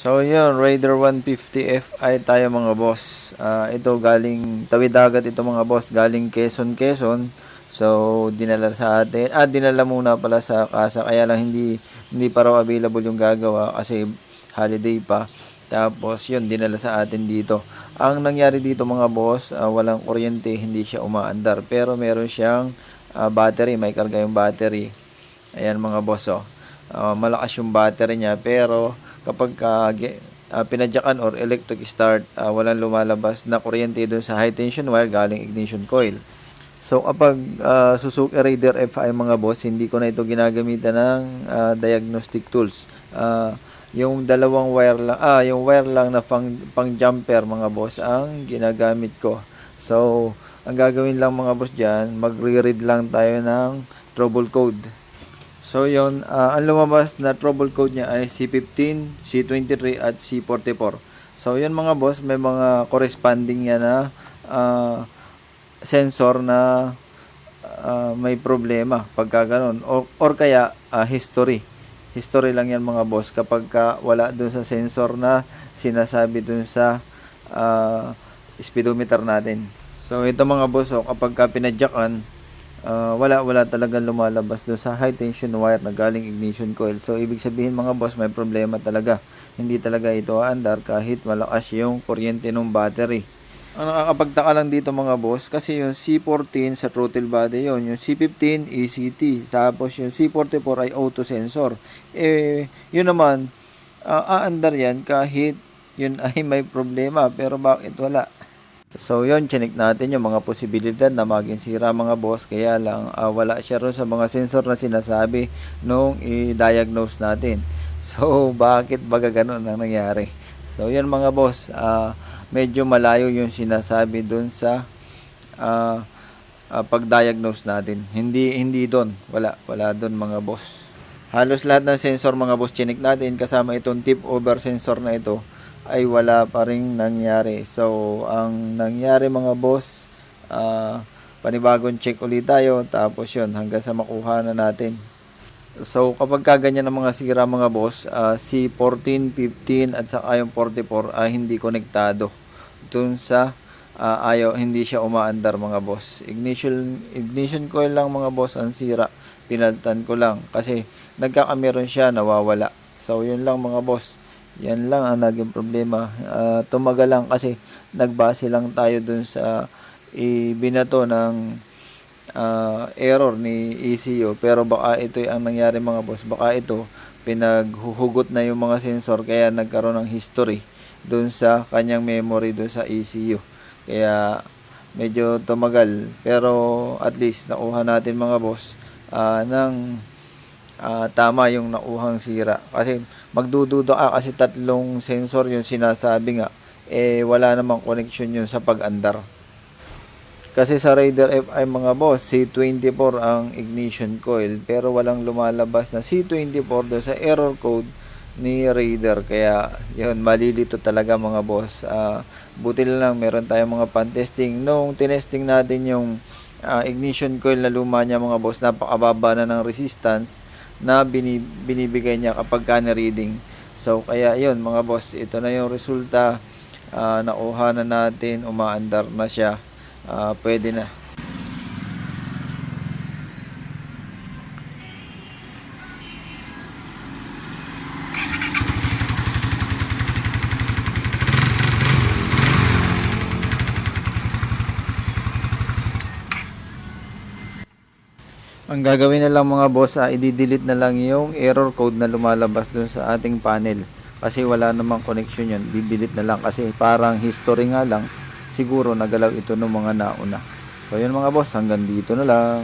So yun, Raider 150 Fi tayo mga boss. Ah, ito galing tawid dagat ito mga boss, galing Quezon, Quezon. So dinala sa atin. Ah, dinala muna pala sa kasa kaya lang hindi hindi pa raw available yung gagawa kasi holiday pa. Tapos yun, dinala sa atin dito. Ang nangyari dito mga boss, ah, walang kuryente, hindi siya umaandar. Pero meron siyang ah, battery, may karga yung battery. Ayan mga boss oh. Ah, malakas yung battery niya pero kapag ka, ge- ah, pinadyakan or electric start, ah, walang lumalabas na kuryente doon sa high tension wire galing ignition coil. So kapag ah, Suzuki Raider FI mga boss, hindi ko na ito ginagamitan ng ah, diagnostic tools. Ah, yung dalawang wire lang, ah, yung wire lang na pang, pang jumper mga boss ang ginagamit ko. So, ang gagawin lang mga boss diyan, magre-read lang tayo ng trouble code. So yon ah, ang lumabas na trouble code niya ay C15, C23 at C44. So yon mga boss, may mga corresponding yan na ah, sensor na ah, may problema pagka ganun. O, or kaya ah, history. History lang yan mga boss kapag ka wala dun sa sensor na sinasabi dun sa ah, speedometer natin. So ito mga boss, oh, kapag ka pinadyakan, Ah, wala wala talagang lumalabas doon sa high tension wire na galing ignition coil. So ibig sabihin mga boss, may problema talaga. Hindi talaga ito aandar kahit malakas yung kuryente ng battery. Ang nakakapagtaka lang dito mga boss kasi yung C14 sa throttle body yon, yung C15 ECT, tapos yung C44 ay auto sensor. Eh yun naman ah, aandar yan kahit yun ay may problema pero bakit wala? So yon chinik natin yung mga posibilidad na maging sira mga boss kaya lang ah, wala siya ron sa mga sensor na sinasabi nung i-diagnose natin. So bakit baga ganun ang nangyari? So yan mga boss, ah, medyo malayo yung sinasabi dun sa ah, ah, pag-diagnose natin. Hindi hindi doon, wala wala doon mga boss. Halos lahat ng sensor mga boss chinik natin kasama itong tip over sensor na ito ay wala pa rin nangyari. So, ang nangyari mga boss, ah, panibagong check ulit tayo, tapos yun, hanggang sa makuha na natin. So, kapag kaganyan ng mga sira mga boss, ah, si 14, 15 at saka yung 44 ay hindi konektado dun sa ah, ayaw, hindi siya umaandar mga boss. Ignition, ignition coil lang mga boss ang sira. Pinaltan ko lang kasi nagkakameron siya, nawawala. So, yun lang mga boss. Yan lang ang naging problema. Ah, tumagal lang kasi nagbase lang tayo dun sa ibinato ng ah, error ni ECU. Pero baka ito ang nangyari mga boss. Baka ito pinaghuhugot na yung mga sensor kaya nagkaroon ng history dun sa kanyang memory dun sa ECU. Kaya medyo tumagal. Pero at least nakuha natin mga boss ah, ng ah, tama yung nakuhang sira. Kasi magdududa ka kasi tatlong sensor yung sinasabi nga. Eh wala namang connection yun sa pag-andar. Kasi sa Raider FI mga boss, C24 ang ignition coil pero walang lumalabas na C24 doon sa error code ni Raider. Kaya yun, malilito talaga mga boss. Ah, buti lang meron tayong mga pan-testing. Nung tinesting natin yung ah, ignition coil na luma niya mga boss, napakababa na ng resistance na bini- binibigay niya kapag ka reading. So kaya yun mga boss, ito na yung resulta. Ah, nakuha na natin, umaandar na siya. Ah, pwede na. Ang gagawin na lang mga boss, ah, i-delete na lang yung error code na lumalabas dun sa ating panel. Kasi wala namang connection yun. Di-delete na lang kasi parang history nga lang. Siguro nagalaw ito ng mga nauna. So yun mga boss, hanggang dito na lang.